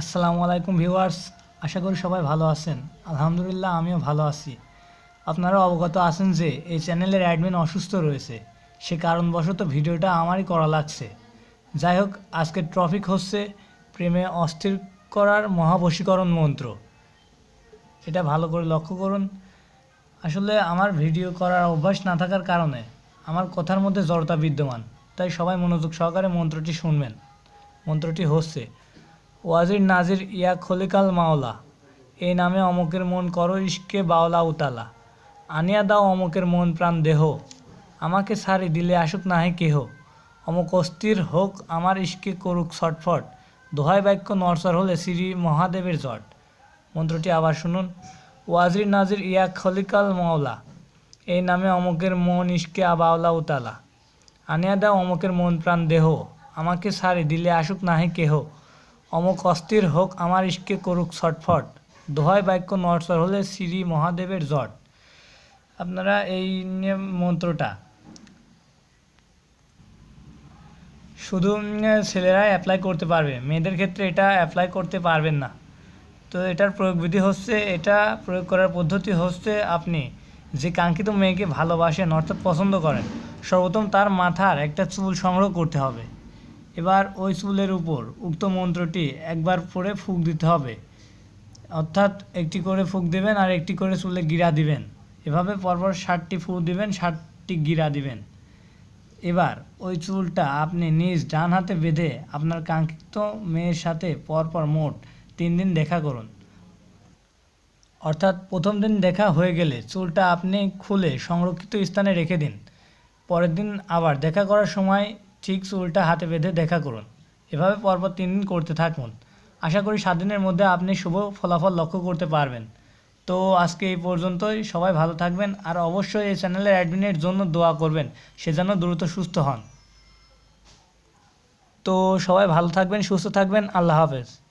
আসসালামু আলাইকুম ভিউয়ার্স, আশা করি সবাই ভালো আছেন। আলহামদুলিল্লাহ, আমিও ভালো আছি। আপনারা অবগত আছেন যে এই চ্যানেলের অ্যাডমিন অসুস্থ রয়েছে। সে কারণবশত ভিডিওটা আমারই করা লাগছে। যাই হোক আজকের টপিক হচ্ছে প্রেমে অস্থির করার মহাবশীকরণ মন্ত্র। এটা ভালো করে লক্ষ্য করুন। আসলে আমার ভিডিও করার অভ্যাস না থাকার কারণে আমার কথার মধ্যে জড়তা বিদ্যমান। তাই সবাই মনোযোগ সহকারে মন্ত্রটি শুনবেন। মন্ত্রটি হচ্ছে ওয়াজির নাজির ইয়া খলিকাল মাওলা। এই নামে অমকের মন করো ইস্কে বাওলা উতালা। আনিয়া দাও অমুকের মন প্রাণ দেহ। আমাকে সারি দিলে আসুক নাহে কেহ। অমুক অস্থির হোক আমার ইস্কে করুক ছটফট। দোহাই বাক্য নরসর হলে শ্রী মহাদেবের জট। মন্ত্রটি আবার শুনুন। ওয়াজির নাজির ইয়া খলিকাল মাওলা। এই নামে অমকের মন ইস্কে আবাওলা উতালা। আনিয়া দাও অমকের মন প্রাণ দেহ। আমাকে সারি দিলে আসুক নাহে কেহ। অমক অস্থির হোক, আমার ইস্কে করুক ছটফট। দোহাই বাক্য নরসর হলে শ্রী মহাদেবের জট। আপনারা এই নিয়ে মন্ত্রটা। শুধু ছেলেরাই অ্যাপ্লাই করতে পারবে। মেয়েদের ক্ষেত্রে এটা অ্যাপ্লাই করতে পারবেন না। তো এটার প্রয়োগবিধি হচ্ছে, এটা প্রয়োগ করার পদ্ধতি হচ্ছে আপনি যে কাঙ্ক্ষিত মেয়েকে ভালোবাসেন, অর্থাৎ পছন্দ করেন, সর্বপ্রথম তার মাথার একটা চুল সংগ্রহ করতে হবে। এবার ওই চুলের উপর উক্ত মন্ত্রটি একবার পরে ফুঁক দিতে হবে। অর্থাৎ একটি করে ফুঁক দেবেন আর একটি করে চুলে গিরা দিবেন। এভাবে পরপর ষাটটি ফুঁক দিবেন, ষাটটি গিরা দিবেন। এবার ওই চুলটা আপনি নিজ ডান হাতে বেঁধে আপনার কাঙ্ক্ষিত মেয়ের সাথে পরপর মোট তিন দিন দেখা করুন। অর্থাৎ প্রথম দিন দেখা হয়ে গেলে চুলটা আপনি খুলে সংরক্ষিত স্থানে রেখে দিন। পরের দিন আবার দেখা করার সময় ঠিক চুলটা হাতে বেঁধে দেখা করুন। এভাবে পরপর তিন দিন করতে থাকুন। আশা করি সাত দিনের মধ্যে আপনি শুভ ফলাফল লক্ষ্য করতে পারবেন। তো আজকে এই পর্যন্তই। সবাই ভালো থাকবেন আর অবশ্যই এই চ্যানেলের অ্যাডমিনের জন্য দোয়া করবেন। সে যেন দ্রুত সুস্থ হন। তো সবাই ভালো থাকবেন, সুস্থ থাকবেন। আল্লাহ হাফেজ।